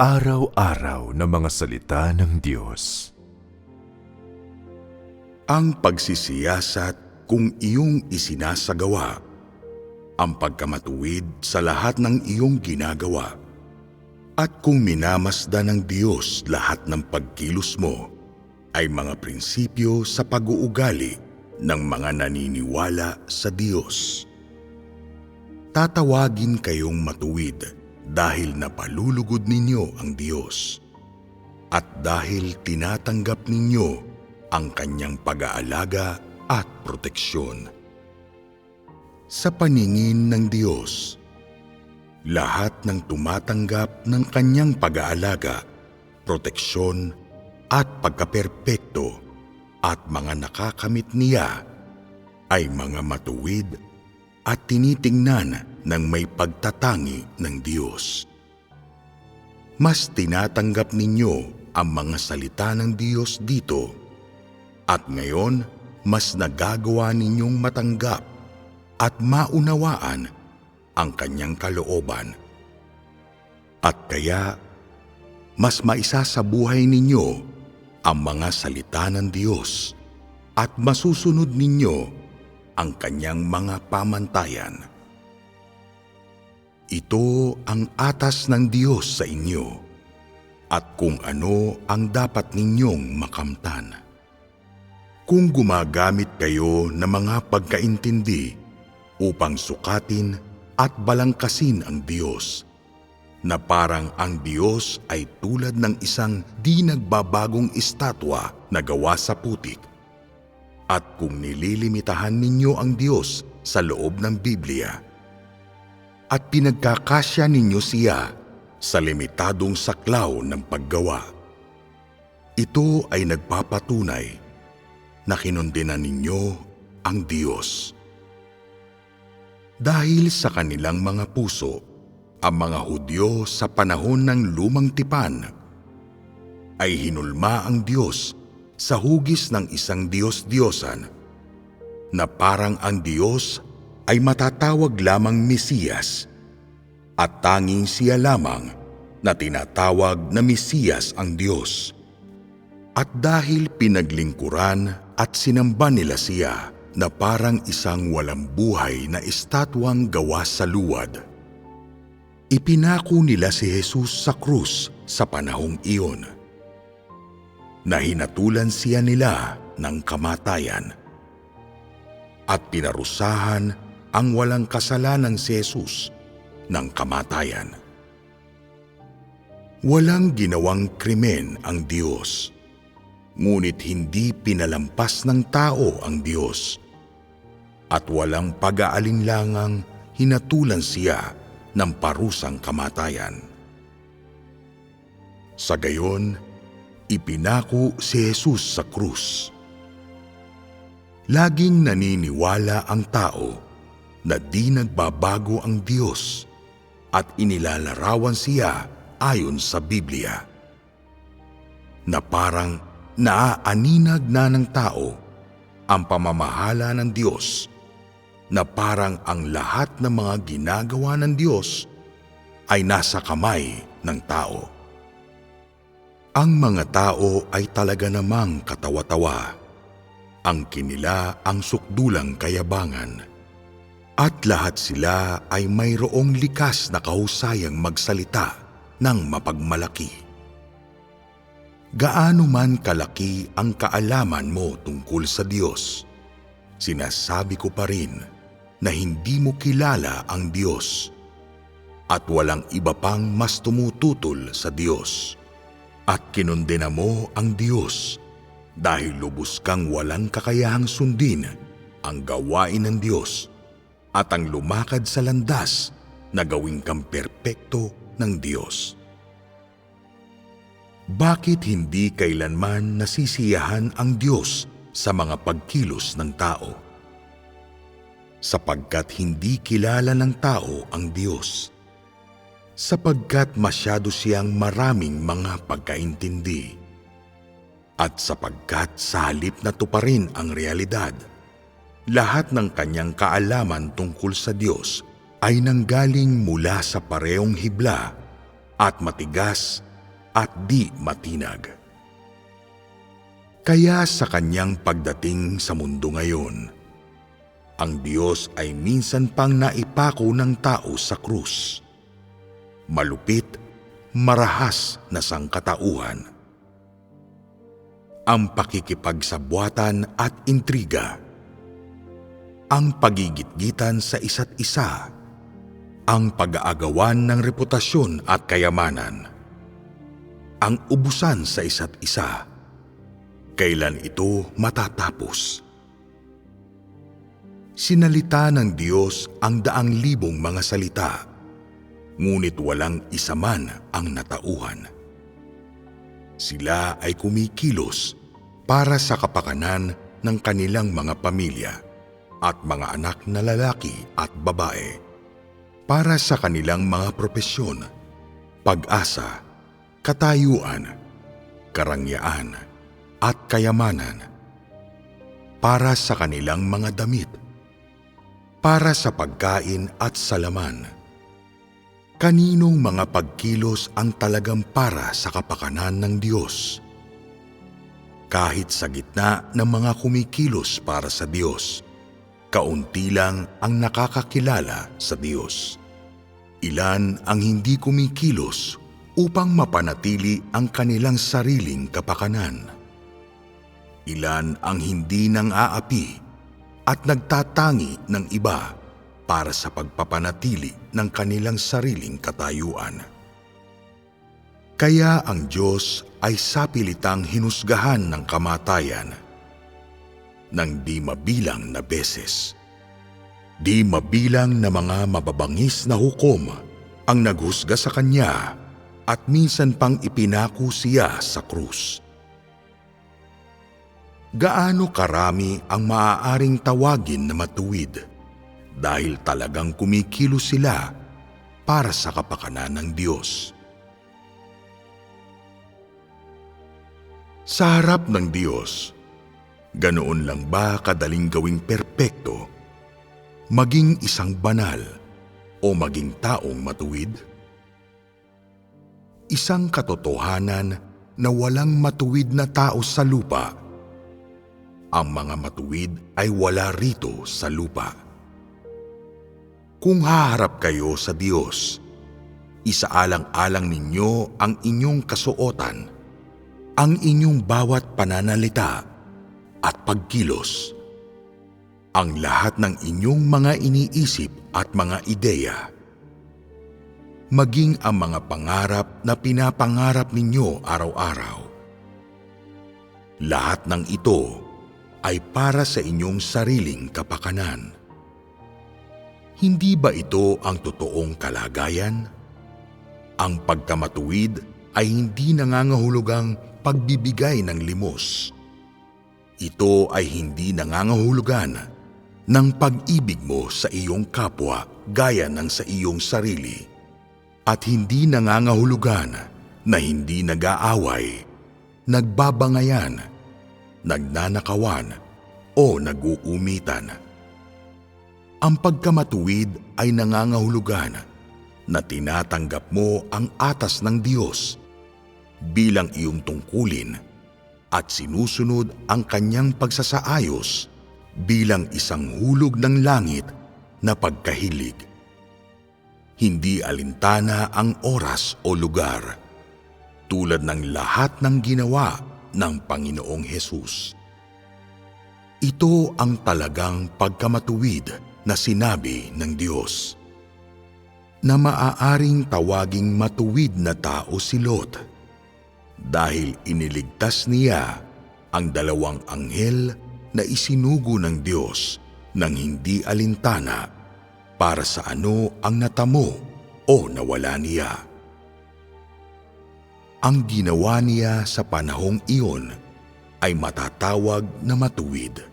Pang-araw-araw na mga salita ng Diyos. ang pagsisiyasat kung iyong isinasagawa, ang pagkamatuwid sa lahat ng iyong ginagawa, at kung minamasdan ng Diyos lahat ng pagkilos mo, ay mga prinsipyo sa pag-uugali ng mga naniniwala sa Diyos. Tatawagin kayong matuwid dahil napalulugod ninyo ang Diyos at dahil tinatanggap ninyo ang kanyang pag-aalaga at proteksyon. Sa paningin ng Diyos, lahat ng tumatanggap ng kanyang pag-aalaga, proteksyon at pagkaperpekto at mga nakakamit niya ay mga matuwid at tinitingnan ng may pagtatangi ng Diyos. Mas tinatanggap ninyo ang mga salita ng Diyos dito at ngayon, mas nagagawa ninyong matanggap at maunawaan ang kanyang kalooban. At kaya, mas maisa sa buhay ninyo ang mga salita ng Diyos at masusunod ninyo ang kanyang mga pamantayan. Ito ang atas ng Diyos sa inyo at kung ano ang dapat ninyong makamtan kung gumagamit kayo ng mga pagkaintindi upang sukatin at balangkasin ang Diyos, na parang ang Diyos ay tulad ng isang di nagbabagong estatwa na gawa sa putik. At kung nililimitahan ninyo ang Diyos sa loob ng Biblia, at pinagkakasya ninyo siya sa limitadong saklaw ng paggawa, ito ay nagpapatunay na kinundinan ninyo ang Diyos. Dahil sa kanilang mga puso, ang mga Hudyo sa panahon ng lumang tipan ay hinulma ang Diyos sa hugis ng isang Diyos-Diyosan na parang ang Diyos ay matatawag lamang Mesiyas at tanging siya lamang na tinatawag na Mesiyas ang Diyos. At dahil pinaglingkuran at sinamba nila siya na parang isang walang buhay na estatwang gawa sa luwad. Ipinako nila si Jesus sa krus sa panahong iyon. Nahinatulan siya nila ng kamatayan. At pinarusahan ang walang kasalanan si Jesus ng kamatayan. Walang ginawang krimen ang Diyos ngunit hindi pinalampas ng tao ang Diyos. At walang pag-aalinlangang hinatulan siya ng parusang kamatayan. Sa gayon, ipinako si Jesus sa krus. Laging naniniwala ang tao na di nagbabago ang Diyos at inilalarawan siya ayon sa Biblia. Na parang naaaninag na ng tao ang pamamahala ng Diyos na parang ang lahat ng mga ginagawa ng Diyos ay nasa kamay ng tao. Ang mga tao ay talaga namang katawa-tawa. Ang kinila ang sukdulang kayabangan. At lahat sila ay mayroong likas na kahusayang magsalita ng mapagmalaki gaano man kalaki ang kaalaman mo tungkol sa Diyos, sinasabi ko pa rin na hindi mo kilala ang Diyos at walang iba pang mas tumututol sa Diyos. At kinundena mo ang Diyos dahil lubos kang walang kakayahang sundin ang gawain ng Diyos at ang lumakad sa landas na gawing kang perpekto ng Diyos. Bakit hindi kailanman nasisiyahan ang Diyos sa mga pagkilos ng tao? Sapagkat hindi kilala ng tao ang Diyos. Sapagkat masyado siyang maraming mga pagkaintindi. At sapagkat sa halip na tuparin ang realidad, lahat ng kanyang kaalaman tungkol sa Diyos ay nanggaling mula sa parehong hibla at matigas at di matinag. Kaya sa kanyang pagdating sa mundo ngayon, ang Diyos ay minsan pang naipako ng tao sa krus. Malupit, marahas na sangkatauhan. Ang pakikipagsabwatan at intriga. Ang pagigitgitan sa isa't isa. Ang pag-aagawan ng reputasyon at kayamanan. Ang ubusan sa isa't isa. Kailan ito matatapos? Sinalita ng Diyos ang daang libong mga salita, ngunit walang isa man ang natauhan. Sila ay kumikilos para sa kapakanan ng kanilang mga pamilya at mga anak na lalaki at babae, para sa kanilang mga propesyon, pag-asa, katayuan, karangyaan, at kayamanan, para sa kanilang mga damit, para sa pagkain at salaman. Kaninong mga pagkilos ang talagang para sa kapakanan ng Diyos? Kahit sa gitna ng mga kumikilos para sa Diyos, kaunti lang ang nakakakilala sa Diyos. Ilan ang hindi kumikilos upang mapanatili ang kanilang sariling kapakanan. Ilan ang hindi nang aapi at nagtatangi ng iba para sa pagpapanatili ng kanilang sariling katayuan. Kaya ang Diyos ay sapilitang hinusgahan ng kamatayan ng di mabilang na beses. Di mabilang na mga mababangis na hukom ang naghusga sa Kanya at minsan pang ipinako siya sa krus gaano karami ang maaaring tawagin na matuwid dahil talagang kumikilos sila para sa kapakanan ng Diyos. Sa harap ng Diyos, ganoon lang ba kadaling gawing perpekto, maging isang banal o maging taong matuwid? Isang katotohanan na walang matuwid na tao sa lupa ang mga matuwid ay wala rito sa lupa. Kung haharap kayo sa Diyos, isaalang-alang ninyo ang inyong kasuotan, ang inyong bawat pananalita at pagkilos, ang lahat ng inyong mga iniisip at mga ideya, maging ang mga pangarap na pinapangarap ninyo araw-araw. Lahat ng ito ay para sa inyong sariling kapakanan. Hindi ba ito ang totoong kalagayan? Ang pagkamatuwid ay hindi nangangahulugang pagbibigay ng limos. Ito ay hindi nangangahulugan ng pag-ibig mo sa iyong kapwa gaya ng sa iyong sarili at hindi nangangahulugan na hindi nag-aaway, nagbabangayan, nagnanakawan o naguumitan. Ang pagkamatuwid ay nangangahulugan na tinatanggap mo ang atas ng Diyos bilang iyong tungkulin at sinusunod ang kanyang pagsasaayos bilang isang hulog ng langit na pagkahilig. Hindi alintana ang oras o lugar tulad ng lahat ng ginawa ng Panginoong Hesus. Ito ang talagang pagkamatuwid na sinabi ng Diyos na maaaring tawaging matuwid na tao si Lot dahil iniligtas niya ang dalawang anghel na isinugo ng Diyos nang hindi alintana para sa ano ang natamo o nawala niya. Ang ginawa niya sa panahong iyon ay matatawag na matuwid.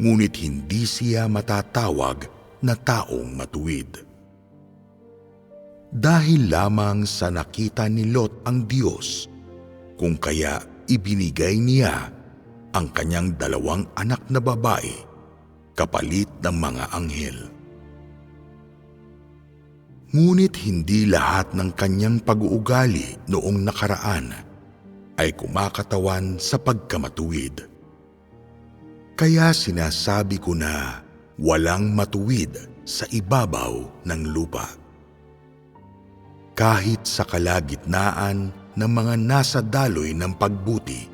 Ngunit hindi siya matatawag na taong matuwid. Dahil lamang sa nakita ni Lot ang Diyos, kung kaya ibinigay niya ang kanyang dalawang anak na babae kapalit ng mga anghel. Ngunit hindi lahat ng kanyang pag-uugali noong nakaraan ay kumakatawan sa pagkamatuwid. Kaya sinasabi ko na walang matuwid sa ibabaw ng lupa. Kahit sa kalagitnaan ng mga nasa daloy ng pagbuti,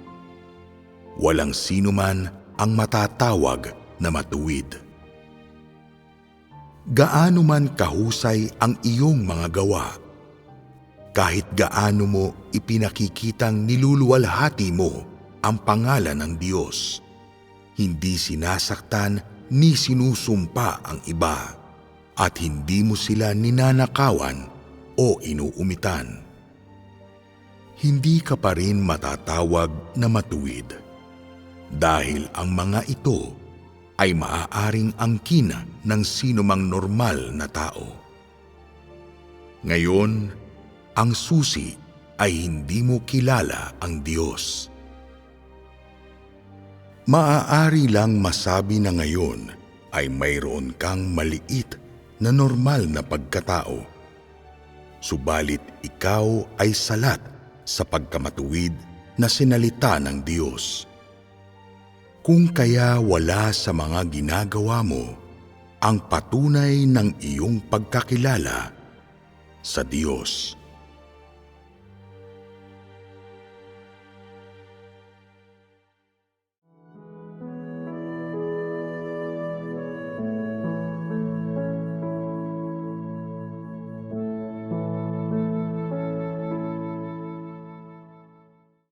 walang sino man ang matatawag na matuwid. Gaano man kahusay ang iyong mga gawa, kahit gaano mo ipinakikitang niluluwalhati mo ang pangalan ng Diyos, hindi sinasaktan ni sinusumpa ang iba at hindi mo sila ninanakawan o inuumitan. Hindi ka pa rin matatawag na matuwid dahil ang mga ito ay maaaring angkina ng sinumang normal na tao. Ngayon, ang susi ay hindi mo kilala ang Diyos. Maaari lang masabi na ngayon ay mayroon kang maliit na normal na pagkatao. Subalit ikaw ay salat sa pagkamatuwid na sinalita ng Diyos. Kung kaya wala sa mga ginagawa mo ang patunay ng iyong pagkakilala sa Diyos.